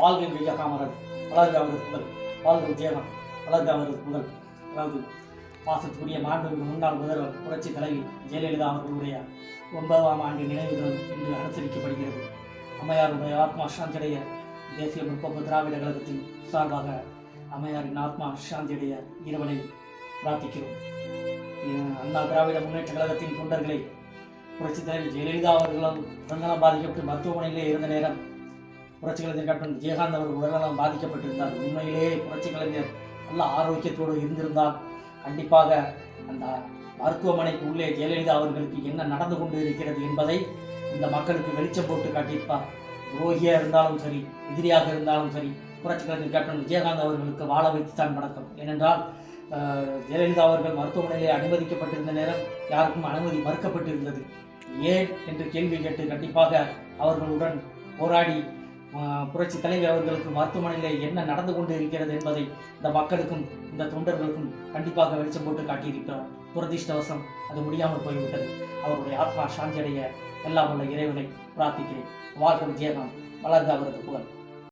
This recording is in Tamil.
வாழ்க விஜய காமராஜ் வளர்க அவரது புகழ் வாழ்க விஜயகாந்த் வளர்க அவரது புகழ். அதாவது பாசத்துக்குரிய மாண்புமிகு முன்னாள் முதல்வர் புரட்சி தலைவி ஜெயலலிதா அவர்களுடைய ஒன்பதாம் ஆண்டு நினைவு தினம் இன்று அனுசரிக்கப்படுகிறது. அம்மையாருடைய ஆத்மா சாந்தியடைய தேசிய முற்போக்கு திராவிட கழகத்தின் சார்பாக அம்மையாரின் ஆத்மா சாந்தியடைய இரவனை பிரார்த்திக்கிறோம். அண்ணா திராவிட முன்னேற்ற கழகத்தின் தொண்டர்களை புரட்சி தலைவர் ஜெயலலிதா அவர்களும் பாதிக்கப்பட்டு மருத்துவமனையிலே இருந்த நேரம் புரட்சி கலைஞர் கேப்டன் விஜயகாந்த் அவர் உடல்நலம் பாதிக்கப்பட்டிருந்தார் உண்மையிலேயே புரட்சி கலைஞர் நல்ல ஆரோக்கியத்தோடு இருந்திருந்தால் கண்டிப்பாக அந்த மருத்துவமனைக்கு உள்ளே ஜெயலலிதா அவர்களுக்கு என்ன நடந்து கொண்டு இருக்கிறது என்பதை இந்த மக்களுக்கு வெளிச்சம் போட்டு காட்டியிருப்பார். துரோகியாக இருந்தாலும் சரி எதிரியாக இருந்தாலும் சரி புரட்சி கலைஞர் கேப்டன் விஜயகாந்த் அவர்களுக்கு வாழ வைத்துத்தான் நடக்கும் ஏனென்றால் ஜெயலலிதா அவர்கள் மருத்துவமனையிலே அனுமதிக்கப்பட்டிருந்த நேரம் யாருக்கும் அனுமதி மறுக்கப்பட்டிருந்தது. ஏன்? என்று கேள்வி கேட்டு கண்டிப்பாக அவர்களுடன் போராடி புரட்சி தலைவி அவர்களுக்கு மருத்துவமனையில் என்ன நடந்து கொண்டு இருக்கிறது என்பதை இந்த மக்களுக்கும் இந்த தொண்டர்களுக்கும் கண்டிப்பாக வெளிச்சம் போட்டு காட்டியிருக்கிறார். துரதிருஷ்டவசம் அது முடியாமல் போய்விட்டது. அவருடைய ஆத்மா சாந்தியடைய எல்லாம் உள்ள இறைவனை பிரார்த்திக்கிறேன். வாழ்க விஜயகாந்த். வளர்க அவரது புகழ்.